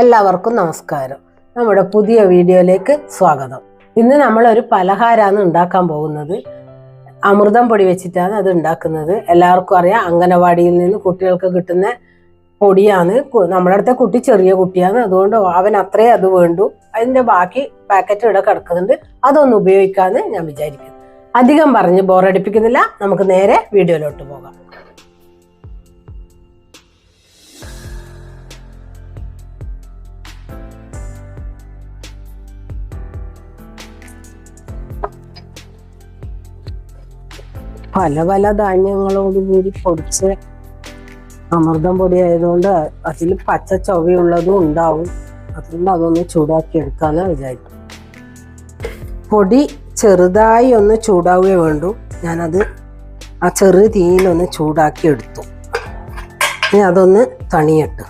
എല്ലാവർക്കും നമസ്കാരം. നമ്മുടെ പുതിയ വീഡിയോയിലേക്ക് സ്വാഗതം. ഇന്ന് നമ്മൾ ഒരു പലഹാരമാണ് ഉണ്ടാക്കാൻ പോകുന്നത്. അമൃതം പൊടി വെച്ചിട്ടാണ് അത് ഉണ്ടാക്കുന്നത്. എല്ലാവർക്കും അറിയാം അംഗനവാടിയിൽ നിന്ന് കുട്ടികൾക്ക് കിട്ടുന്ന പൊടിയാണ്. നമ്മുടെ അടുത്ത കുട്ടി ചെറിയ കുട്ടിയാണ്. അതുകൊണ്ട് അവൻ അത്രേ അത് വേണ്ടു. അതിന്റെ ബാക്കി പാക്കറ്റ് ഇവിടെ കിടക്കുന്നുണ്ട്. അതൊന്ന് ഉപയോഗിക്കാമെന്ന് ഞാൻ വിചാരിക്കുന്നു. അധികം പറഞ്ഞ് ബോറടിപ്പിക്കുന്നില്ല നമുക്ക് നേരെ വീഡിയോയിലോട്ട് പോകാം. പല പല ധാന്യങ്ങളോട് കൂടി പൊടിച്ച് അമൃതം പൊടി ആയതുകൊണ്ട് അതിൽ പച്ച ചൊവയുള്ളതും ഉണ്ടാവും. അതുകൊണ്ട് അതൊന്ന് ചൂടാക്കി എടുക്കാന്ന് വിചാരിക്കും പൊടി ചെറുതായി ഒന്ന് ചൂടാവുകയേ വേണ്ടു. ഞാനത് ആ ചെറു തീയിലൊന്ന് ചൂടാക്കി എടുത്തു ഇനി അതൊന്ന് തണിയട്ട്.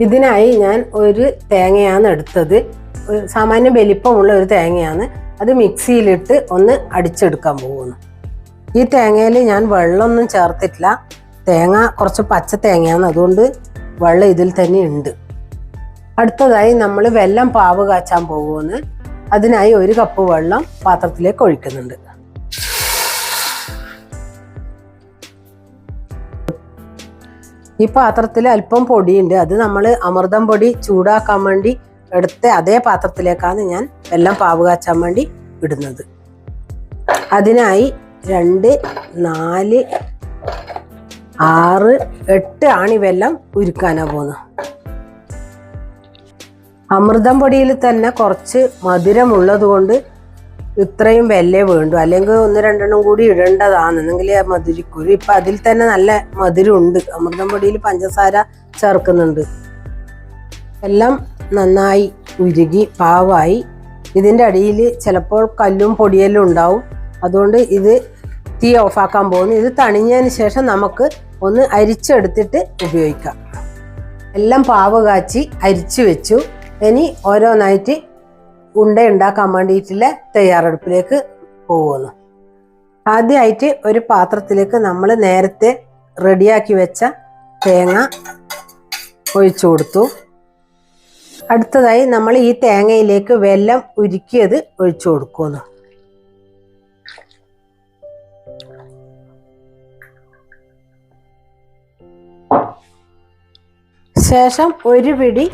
ഇതിനായി ഞാൻ ഒരു തേങ്ങയാണ് എടുത്തത്. സാമാന്യ വലിപ്പമുള്ള ഒരു തേങ്ങയാണ് അത് മിക്സിയിലിട്ട് ഒന്ന് അടിച്ചെടുക്കാൻ പോകുന്നു. ഈ തേങ്ങയിൽ ഞാൻ വെള്ളമൊന്നും ചേർത്തിട്ടില്ല. തേങ്ങ കുറച്ച് പച്ച തേങ്ങയാണ് അതുകൊണ്ട് വെള്ളം ഇതിൽ തന്നെ ഉണ്ട്. അടുത്തതായി നമ്മൾ വെല്ലം പാവ് കാച്ചാൻ പോകുമെന്ന് അതിനായി ഒരു കപ്പ് വെള്ളം പാത്രത്തിലേക്ക് ഒഴിക്കുന്നുണ്ട്. ഈ പാത്രത്തിൽ അല്പം പൊടിയുണ്ട്. അത് നമ്മൾ അമൃതം പൊടി ചൂടാക്കാൻ വേണ്ടി എടുത്ത അതേ പാത്രത്തിലേക്കാണ് ഞാൻ വെള്ളം പാവ് കാച്ചാൻ വേണ്ടി ഇടുന്നത്. അതിനായി രണ്ട് നാല് ആറ് എട്ട് ആണ് ഇവെല്ലാം ഉരുക്കാനാ പോകുന്നത് അമൃതം പൊടിയിൽ തന്നെ കുറച്ച് മധുരമുള്ളത് കൊണ്ട് ഇത്രയും വെല്ലേ വേണ്ടു. അല്ലെങ്കിൽ ഒന്ന് രണ്ടെണ്ണം കൂടി ഇടേണ്ടതാണ്. എന്നെങ്കിൽ മധുരിക്കൂല ഇപ്പം അതിൽ തന്നെ നല്ല മധുരമുണ്ട് അമൃതം പൊടിയിൽ പഞ്ചസാര ചേർക്കുന്നുണ്ട്. എല്ലാം നന്നായി ഉരുകി പാവായി. ഇതിന്റെ അടിയിൽ ചിലപ്പോൾ കല്ലും പൊടിയെല്ലാം ഉണ്ടാവും. അതുകൊണ്ട് ഇത് തീ ഓഫാക്കാൻ പോകുന്നു. ഇത് തണിഞ്ഞതിന് ശേഷം നമുക്ക് ഒന്ന് അരിച്ചെടുത്തിട്ട് ഉപയോഗിക്കാം. എല്ലാം പാവ് കാച്ചി അരിച്ചു വെച്ചു. ഇനി ഓരോന്നായിട്ട് ഉണ്ട ഉണ്ടാക്കാൻ വേണ്ടിയിട്ടുള്ള തയ്യാറെടുപ്പിലേക്ക് പോകുന്നു. ആദ്യമായിട്ട് ഒരു പാത്രത്തിലേക്ക് നമ്മൾ നേരത്തെ റെഡിയാക്കി വെച്ച തേങ്ങ ഒഴിച്ചു കൊടുത്തു. അടുത്തതായി നമ്മൾ ഈ തേങ്ങയിലേക്ക് വെല്ലം ഉരുക്കിയത് ഒഴിച്ചു കൊടുക്കുന്നു. ശേഷം ഒരു പിടി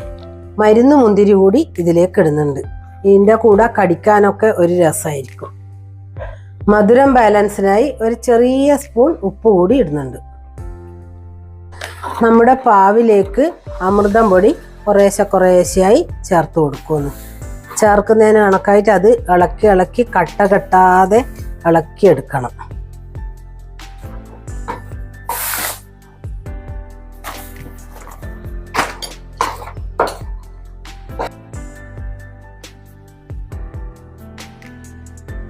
മരുന്ന് മുന്തിരി കൂടി ഇതിലേക്ക് ഇടുന്നുണ്ട്. ഇതിന്റെ കൂടെ കടിക്കാനൊക്കെ ഒരു രസമായിരിക്കും. മധുരം ബാലൻസിനായി ഒരു ചെറിയ സ്പൂൺ ഉപ്പ് കൂടി ഇടുന്നുണ്ട്. നമ്മുടെ പാവിലേക്ക് അമൃതം പൊടി കുറേശ്ശെ കുറേശ്ശെയായി ചേർത്ത് കൊടുക്കുന്നു. ചേർക്കുന്നതിന് കണക്കായിട്ട് അത് ഇളക്കി ഇളക്കി കട്ട കെട്ടാതെ ഇളക്കിയെടുക്കണം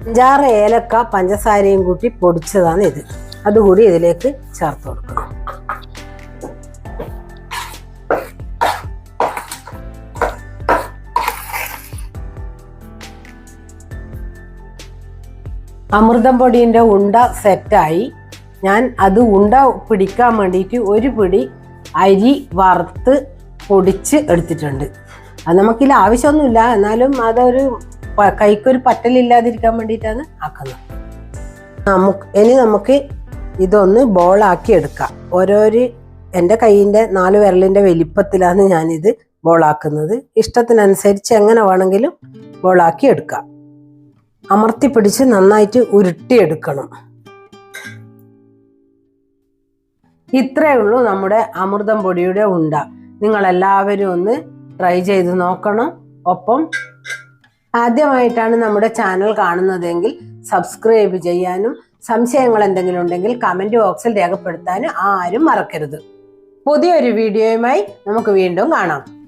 അഞ്ചാറ് ഏലക്ക പഞ്ചസാരയും കൂട്ടി പൊടിച്ചതാണ് ഇത്. അതുകൂടി ഇതിലേക്ക് ചേർത്ത് കൊടുക്കണം. അമൃതം പൊടിന്റെ ഉണ്ട സെറ്റായി. ഞാൻ അത് ഉണ്ട പിടിക്കാൻ വേണ്ടിയിട്ട് ഒരു പിടി അരി വറുത്ത് പൊടിച്ച് എടുത്തിട്ടുണ്ട്. അത് നമുക്കിൽ ആവശ്യമൊന്നുമില്ല. എന്നാലും അതൊരു കൈക്കൊരു പറ്റലില്ലാതിരിക്കാൻ വേണ്ടിയിട്ടാണ് ആക്കുന്നത്. നമുക്ക് ഇനി നമുക്ക് ഇതൊന്ന് ബോളാക്കി എടുക്കാം. ഓരോരു എന്റെ കൈയിന്റെ നാല് വിരലിന്റെ വലിപ്പത്തിലാണ് ഞാനിത് ബോളാക്കുന്നത്. ഇഷ്ടത്തിനനുസരിച്ച് എങ്ങനെ വേണമെങ്കിലും ബോളാക്കി എടുക്കാം. അമർത്തി പിടിച്ച് നന്നായിട്ട് ഉരുട്ടിയെടുക്കണം. ഇത്രയേ ഉള്ളൂ നമ്മുടെ അമൃതം പൊടിയുടെ ഉണ്ട. നിങ്ങൾ എല്ലാവരും ഒന്ന് ട്രൈ ചെയ്ത് നോക്കണം. ഒപ്പം ആദ്യമായിട്ടാണ് നമ്മുടെ ചാനൽ കാണുന്നതെങ്കിൽ സബ്സ്ക്രൈബ് ചെയ്യാനും സംശയങ്ങൾ എന്തെങ്കിലും ഉണ്ടെങ്കിൽ കമന്റ് ബോക്സിൽ രേഖപ്പെടുത്താനും ആരും മറക്കരുത്. പുതിയൊരു വീഡിയോയുമായി നമുക്ക് വീണ്ടും കാണാം.